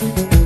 Thank you.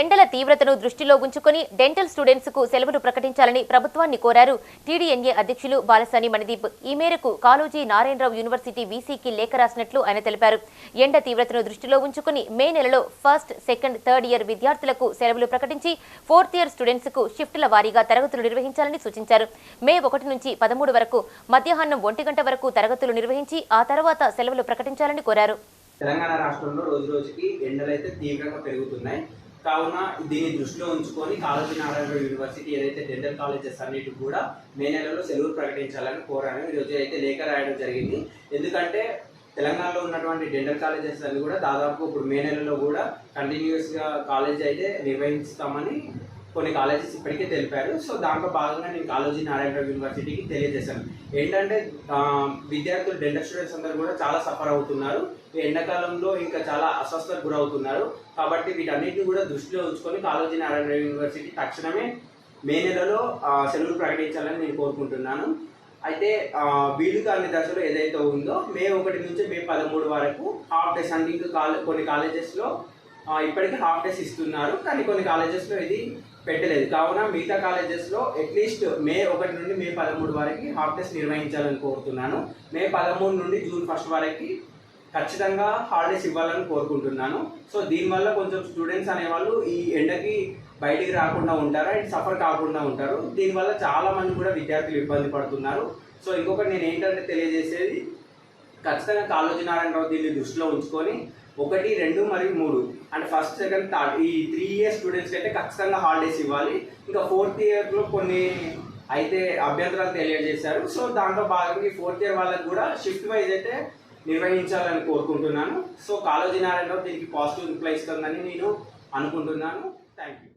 ఎండల తీవ్రతను దృష్టిలో ఉంచుకొని డెంటల్ స్టూడెంట్స్కు సెలవులు ప్రకటించాలని ప్రభుత్వాన్ని కోరారు టీడీఎన్ఏ అధ్యక్షులు బాలసాని మణిదీప్. ఈ మేరకు కాళోజీ నారాయణరావు యూనివర్సిటీ వీసీకి లేఖ రాసినట్లు ఆయన తెలిపారు. ఎండ తీవ్రతను దృష్టిలో ఉంచుకొని మే నెలలో ఫస్ట్ సెకండ్ థర్డ్ ఇయర్ విద్యార్థులకు సెలవులు ప్రకటించి ఫోర్త్ ఇయర్ స్టూడెంట్స్కు షిఫ్టుల వారీగా తరగతులు నిర్వహించాలని సూచించారు. మే ఒకటి నుంచి పదమూడు వరకు మధ్యాహ్నం ఒంటి గంట వరకు తరగతులు నిర్వహించి ఆ తర్వాత సెలవులు ప్రకటించాలని కోరారు. తెలంగాణ రాష్ట్రంలో రోజు రోజుకి ఎండలు అయితే తీవ్రంగా పెరుగుతున్నాయి. కావున దీన్ని దృష్టిలో ఉంచుకొని కాళోజీ నారాయణ యూనివర్సిటీ ఏదైతే డెంటల్ కాలేజెస్ అన్నిటి కూడా మే నెలలో సెలవు ప్రకటించాలని కోరాను. ఈరోజు అయితే లేఖ రాయడం జరిగింది. ఎందుకంటే తెలంగాణలో ఉన్నటువంటి డెంటల్ కాలేజెస్ అన్ని కూడా దాదాపు ఇప్పుడు మే నెలలో కూడా కంటిన్యూస్గా కాలేజ్ అయితే నిర్వహిస్తామని కొన్ని కాలేజెస్ ఇప్పటికే తెలిపారు. సో దాంట్లో భాగంగా నేను కాలేజీ నారాయణరావు యూనివర్సిటీకి తెలియజేశాను. ఏంటంటే విద్యార్థులు డెంటల్ స్టూడెంట్స్ అందరూ కూడా చాలా సఫర్ అవుతున్నారు. ఈ ఎండాకాలంలో ఇంకా చాలా అస్వస్థతకు గురవుతున్నారు. కాబట్టి వీటన్నిటిని కూడా దృష్టిలో ఉంచుకొని కాలేజీ నారాయణరావు యూనివర్సిటీ తక్షణమే మే నెలలో సెలవులు ప్రకటించాలని నేను కోరుకుంటున్నాను. అయితే ఆ, వీలు కాని దశలో ఏదైతే ఉందో మే ఒకటి నుంచి మే పదమూడు వరకు హాఫ్ డే అంటే కాలే కొన్ని కాలేజెస్లో ఇప్పటికీ హాఫ్ డేస్ ఇస్తున్నారు కానీ కొన్ని కాలేజెస్లో ఇది పెట్టలేదు. కావున మిగతా కాలేజెస్లో అట్లీస్ట్ మే ఒకటి నుండి మే పదమూడు వరకు హాఫ్ డేస్ నిర్వహించాలని కోరుతున్నాను. మే పదమూడు నుండి జూన్ ఫస్ట్ వరకు ఖచ్చితంగా హాలిడేస్ ఇవ్వాలని కోరుకుంటున్నాను. సో దీనివల్ల కొంచెం స్టూడెంట్స్ అనేవాళ్ళు ఈ ఎండకి బయటికి రాకుండా ఉంటారు అండ్ సఫర్ కాకుండా ఉంటారు. దీనివల్ల చాలా మంది కూడా విద్యార్థులు ఇబ్బంది పడుతున్నారు. సో ఇంకొకటి నేను ఏంటంటే తెలియజేసేది ఖచ్చితంగా కాళోజీ నారాయణరావు దీన్ని దృష్టిలో ఉంచుకొని ఒకటి రెండు మరియు మూడు. అంటే ఫస్ట్ సెకండ్ థర్డ్. ఈ త్రీ ఇయర్ స్టూడెంట్స్కి అయితే ఖచ్చితంగా హాలిడేస్ ఇవ్వాలి. ఇంకా ఫోర్త్ ఇయర్లో కొన్ని అయితే అభ్యంతరాలు తెలియజేశారు. సో దాంట్లో భాగంగా ఈ ఫోర్త్ ఇయర్ వాళ్ళకి కూడా షిఫ్ట్ వైజ్ అయితే నిర్వహించాలని కోరుకుంటున్నాను. సో కాళోజీ నారాయణరావు దీనికి పాజిటివ్ రిప్లై ఇస్తుందని నేను అనుకుంటున్నాను. Thank you